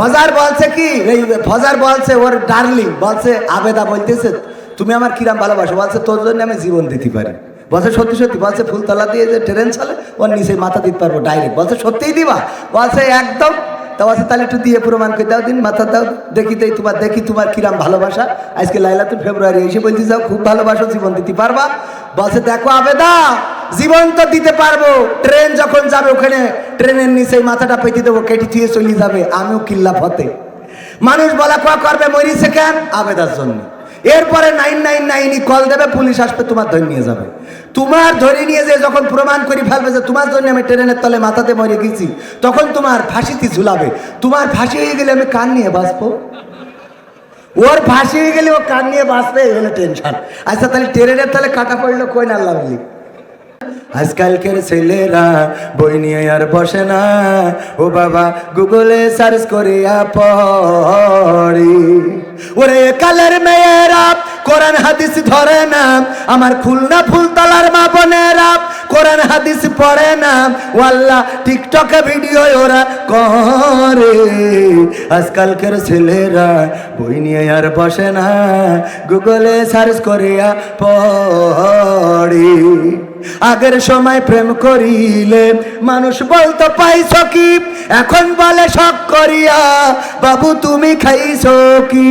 ফজার বলছে কি ফজার বলছে ওর ডার্লিং বলছে, আবেদা বলতেছে, তুমি আমার কিরাম ভালোবাসো। বলছে, তোর জন্য আমি জীবন দিতে পারি। বলছে, সত্যি সত্যি। বলছে ফুলতলা দিয়ে যে ট্রেন চলে, ওর নিচে মাথা দিতে পারব ডাইরেক্ট বলছে, সত্যিই দিবা? বলছে, একদম। তা বলছে, তাহলে একটু দিয়ে প্রমাণ করে দাও দিন, মাথা দাও, দেখি তাই তোমার, দেখি তোমার কিরাম ভালোবাসা। আজকে লাইলাতুল ফেব্রুয়ারি এসে বলছি, যাও, খুব ভালোবাসো, জীবন দিতে পারবা। বলছে, দেখো আবেদা জীবন তো দিতে পারব। ট্রেন যখন যাবে ওখানে, ট্রেনের নিচে মাথাটা পেতে দেবো, কেটে থুয়ে চলে যাবে। আমিও কিল্লা ফতে। মানুষ বলা কোয়া করবে মরিছে কেন? আবেদার জন্য। এরপরে নাইন নাইন নাইনই কল দেবে, পুলিশ আসবে, তোমার ধরে নিয়ে যাবে। তোমার ধরে নিয়ে যে যখন প্রমাণ করে ফেলবে যে তোমার জন্য আমি ট্রেনের তলে মাথাতে মরে গেছি, তখন তোমার ফাঁসিতে ঝুলাবে। তোমার ফাঁসি হয়ে গেলে আমি কান নিয়ে বাঁচবো? ওর ফাঁসি হয়ে গেলে ও কান নিয়ে বাঁচবে, এই হলো টেনশন আচ্ছা তাহলে ট্রেনের তাহলে কাটা পড়ল কই না লাগলি আজকালকের ছেলেরা বই নিয়ে আর বসে না। ও বাবা, গুগলে সার্চ করিয়া পড়ি। ওরে কালের মেয়েরা, কোরআন হাদিস ধরে না। আমার খুলনা ফুলতলার মা বোনেরা, কোরআন হাদিস পড়ে না। ওয়াল্লা টিকটকে ভিডিও ওরা করে। আজকালকের ছেলেরা বই নিয়ে আর বসে না। গুগলে সার্চ করিয়া পড়ি। আগের সময় প্রেম করিলে মানুষ বলতো, পাইছ কি? এখন বলে শখ করিয়া, বাবু তুমি খাইছ কি?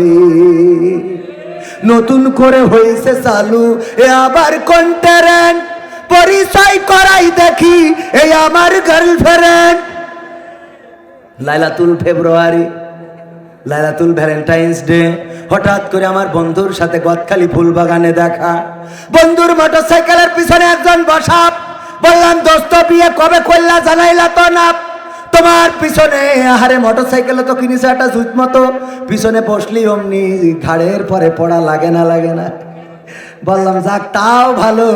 নতুন করে হয়েছে চালু, এ আবার কোন ট্রেন পরিচয় করাই দেখি এই আমার গার্লফ্রেন্ড লাইলাতুল ফেব্রুয়ারি, লাইলাতুল ভ্যালেন্টাইন্স ডে। হঠাৎ করে আমার বন্ধুর সাথে গদখালি ফুল বাগানে দেখা। বন্ধুর মোটর সাইকেলের পিছনে একজন বসা বললাম, দোস্ত, বিয়ে কবে করলা জানাইলা তো না। তোমার পিছনে, আহারে মোটর সাইকেলে তো কিনেছে একটা জুত মতো। পিছনে বসলি অমনি ঘাড়ের পরে পড়া লাগে না লাগে না। বললাম, যাক, তাও ভালো।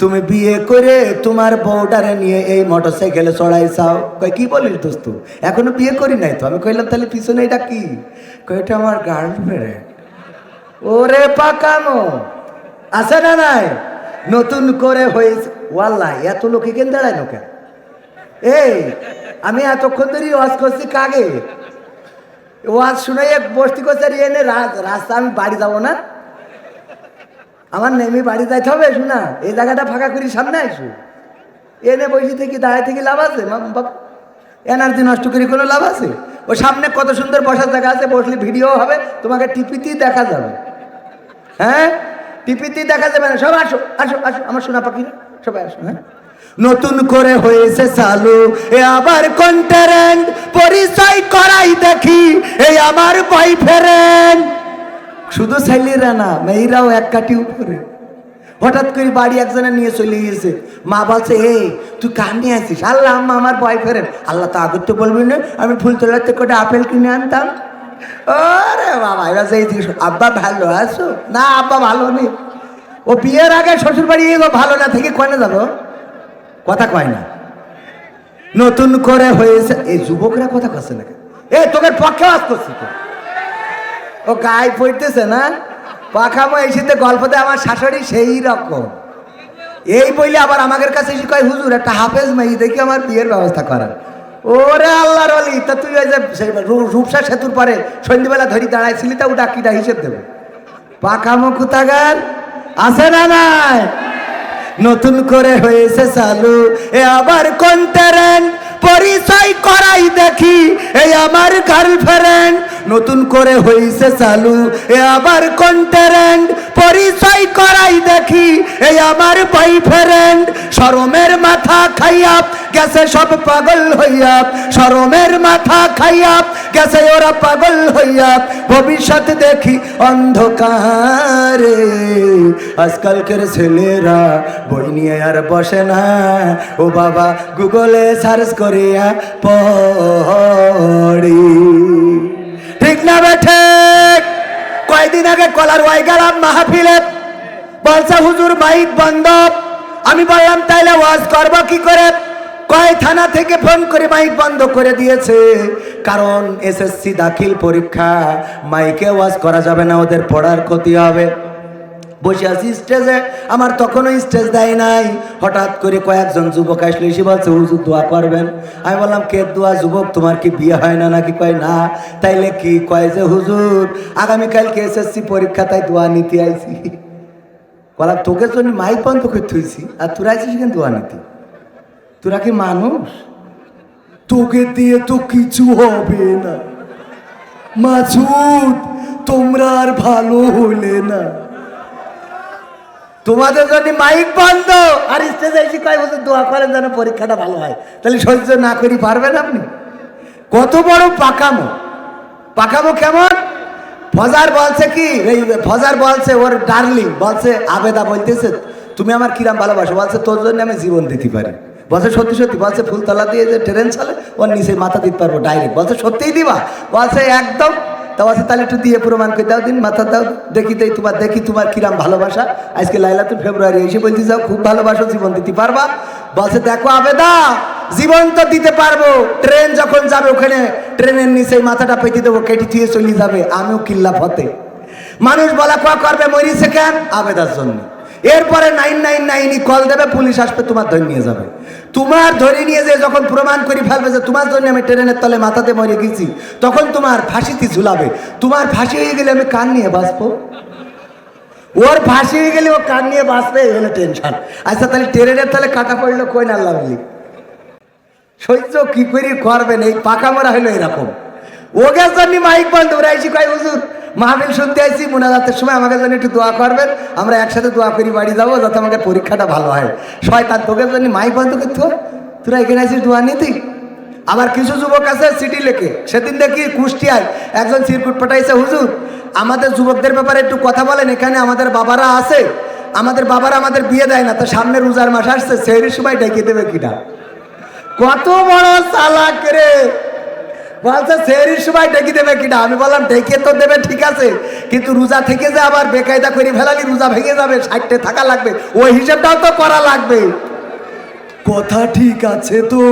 তুমি বিয়ে করে তোমার বউটারে নিয়ে এই মোটর সাইকেলে চড়াই চাও। কই কি বলিস দোস্ত? এখনও বিয়ে করি নাই তো? আমি কইলাম, তাহলে পিছনে এটা কি? কই এটা আমার গার্লফ্রেন্ড ওরে পাকামো, আছে না নাই? নতুন করে হয়েছে। ওয়াল্লাহ, এত লোকে কেন দাঁড়ায় নোকে? এই, আমি এতক্ষণ ধরে ওয়াজ করছি কাগে ওয়াজ শুনে বস্তি করছে এনে রাস্তা আমি বাড়ি যাব না? আমার নেমে বাড়ি যাইতে হবে, শোনা এই জায়গাটা ফাঁকা করি সামনে আসু এনে বসে থেকে দাঁড়ায় থেকে লাভ আছে? এনার্জি নষ্ট করি কোনো লাভ আছে? ও সামনে কত সুন্দর বসার জায়গা আছে, বসলে ভিডিও হবে, তোমাকে টিপিতেই দেখা যাবে। হ্যাঁ? টিপিতেই দেখা যাবে না। সব আসো আসো আসো, আমার সোনা পাখি সবাই আসো হ্যাঁ? নতুন করে হয়েছে চালু। এ আবার কন্টারেন্ট পরিচয় করাই দেখি এই আমার ভাই ফেরেন শুধু ছেলেরা না, মেয়েরাও এক কাটি উপরে। হঠাৎ করে বাড়ি একজনে নিয়ে চলে গিয়েছে। মা বলছে এই তুই কার নিয়ে আসিস আল্লাহ, আম্মা আমার বয়ফ্রেন্ড আল্লাহ তো আগর তো বলবি না, আমি ফুলতলার থেকে কটা আপেল কিনে আনতাম। ওরে বাবা, এবার সেই আব্বা ভালো আছো? না, আব্বা ভালো নেই। ও বিয়ের আগে শ্বশুর বাড়ি ভালো না, থেকে কনে যাব? কথা কয় না। নতুন করে হয়েছে, এই যুবকরা কথা কচ্ছে না এ, তোকে পক্ষে আজ করছি তো। ও গায়ে পড়তেছে না? পাখামো এই শীতে গল্পতে আমার শাশুড়ি সেই রকম। এই বইলে আবার আমাদের কাছে এসে কয়, হুজুর, একটা হাফেজ মেয়ে, দেখি আমার বিয়ের ব্যবস্থা করার। ওরে আল্লাহর অলি তা তুই ওই যে রূপসা সেতুর পরে সন্ধ্যেবেলা ধরি দাঁড়াইছিলি তা ওটা কিটা হিসেব দেবে। পাখামো কুতাগার আছে না নাই? নতুন করে হয়েছে চালু। এ আবার কোন তেরেন পরিচয় করাই দেখি এই আমার গার্লফ্রেন্ড নতুন করে হয়েছে চালু। এ আবার কন্টারেন্ট পরিচয় করাই দেখি। এই আমার বয়ফ্রেন্ড শরমের মাথা খাইয়া গেছে সব পাগল হইয়া। শরমের মাথা খাইয়া গেছে ওরা পাগল হইয়া। ভবিষ্যৎ দেখি অন্ধকারে। আজকালকের ছেলেরা বই নিয়ে আর বসে না। ও বাবা গুগলে সার্চ করিয়া না বেঠে কয়দিন আগে কলার ওয়াই গেলাম মাহফিলে। বলছে, হুজুর, মাইক বন্ধ। আমি বললাম, তাইলে ওয়াজ করব কি করে? কয়, থানা থেকে ফোন করে মাইক বন্ধ করে দিয়েছে। কারণ এসএসসি দাখিল পরীক্ষা, মাইকে ওয়াজ করা যাবে না, ওদের পড়ার ক্ষতি হবে। বসে আছি স্টেজে। আমার তখনও স্টেজ দেয় নাই। হঠাৎ করে কয়েকজন যুবক আসলে, এসে বলছে, হুজুর, দোয়া করবেন? আমি বললাম, কে দোয়া যুবক? তোমার কি বিয়ে হয় না নাকি? কয়, না। তাইলে কি? কয় যে, হুজুর, আগামীকালকে এসএসসি পরীক্ষা, তাই দোয়া নিতে আইছি। বললাম তোকে জন্য মাইক বন্ধ করে থুইছি, আর তোরা আইছিস কেন দোয়া নিতে? তোরা কি মানুষ? তোকে দিয়ে তো কিছু হবে না। মাছুদ তোমরা আর ভালো হলে না। তোমাদের যদি মাইক বন্ধ, আর স্টেজে এসে কয় বছর দোয়া করেন যেন পরীক্ষাটা ভালো হয়? তাহলে সহ্য না করি, পারবেন আপনি? কত বড় পাকামো। পাকামো কেমন? ফজার বলছে কি, এই ফজার বলছে ওর ডার্লিং বলছে, আবেদা বলতেছে, তুমি আমার কিরাম ভালোবাসো। বলছে, তোর জন্য আমি জীবন দিতে পারি। বলছে, সত্যি সত্যি। বলছে, ফুলতলা দিয়ে যে ট্রেন চলে, ওর নিচে মাথা দিতে পারব ডাইরেক্ট বলছে, সত্যিই দিবা? বলছে, একদম। তা বলছে তাহলে একটু দিয়ে প্রমাণ করে দাও, দিন মাথা দাও। দেখি দেই তোমার, দেখি তোমার কিরাম ভালোবাসা। আজকে লাইলা লাইলাতুল ফেব্রুয়ারি, এসে বলতে যাও, খুব ভালোবাসো জীবন দিতে, পারবা? বলছে, দেখো আবেদা, জীবন তো দিতে পারব। ট্রেন যখন যাবে ওখানে, ট্রেনের নিচে মাথাটা পেতে দেবো, কেটে দিয়ে চলে যাবে। আমিও কিল্লা ফতে। মানুষ বলা কোয়া করবে, মরিছে কেন? আবেদার জন্য। এরপরে নাইন নাইন নাইনই কল দেবে, পুলিশ আসবে, তোমার ধরে নিয়ে যাবে। তোমার ধরে নিয়ে যে যখন প্রমাণ করি ফেলবে যে তোমার জন্য আমি ট্রেনের তলে মাথাতে মরে গেছি, তখন তোমার ফাঁসিতে ঝুলাবে। তোমার ফাঁসি হয়ে গেলে আমি কান নিয়ে বাঁচবো? ওর ফাঁসি হয়ে গেলে ও কান নিয়ে বাঁচবে, এই হলো টেনশন আচ্ছা তাহলে ট্রেনের তলে কাটা পড়ল কই না লাগলি সহ্য কি করে করবেন এই পাকা মরা হলো এরকম। ওকে জন্য মাইক বন্ধ ওরা আইসি কয়, হুজুর মাহবিল শুনতে আইসি মোনাজাতের সময় আমাকে জন্য একটু দোয়া করবেন, আমরা একসাথে দোয়া করি, বাড়ি যাব, যাতে আমাকে পরীক্ষাটা ভালো হয়। শয়তান তোকে জন্য মাইক বন্ধ করতে হয় তোরা এখানে আছিস দোয়া নিতি? আবার কিছু যুবক আছে সিটি লেকে, সেদিন দেখি কুষ্টিয়ায় একজন সিরকুট পাঠাইছে, হুজুর, আমাদের যুবকদের ব্যাপারে একটু কথা বলেন, এখানে আমাদের বাবারা আছে, আমাদের বাবারা আমাদের বিয়ে দেয় না, তো সামনে রোজার মাস আসছে, সেই সময় ডেকে দেবে কিনা? কত বড় চালাক রে! বলছে সেরির সময় ডেকে দেবে কিনা? আমি বললাম ডেকে তো দেবে, ঠিক আছে। কিন্তু রোজা থেকে যে আবার বেকায়দা করে ফেলালি, রোজা ভেঙে যাবে সাইডে থাকা লাগবে। ওই হিসেবটাও তো করা লাগবে। কথা ঠিক আছে তো?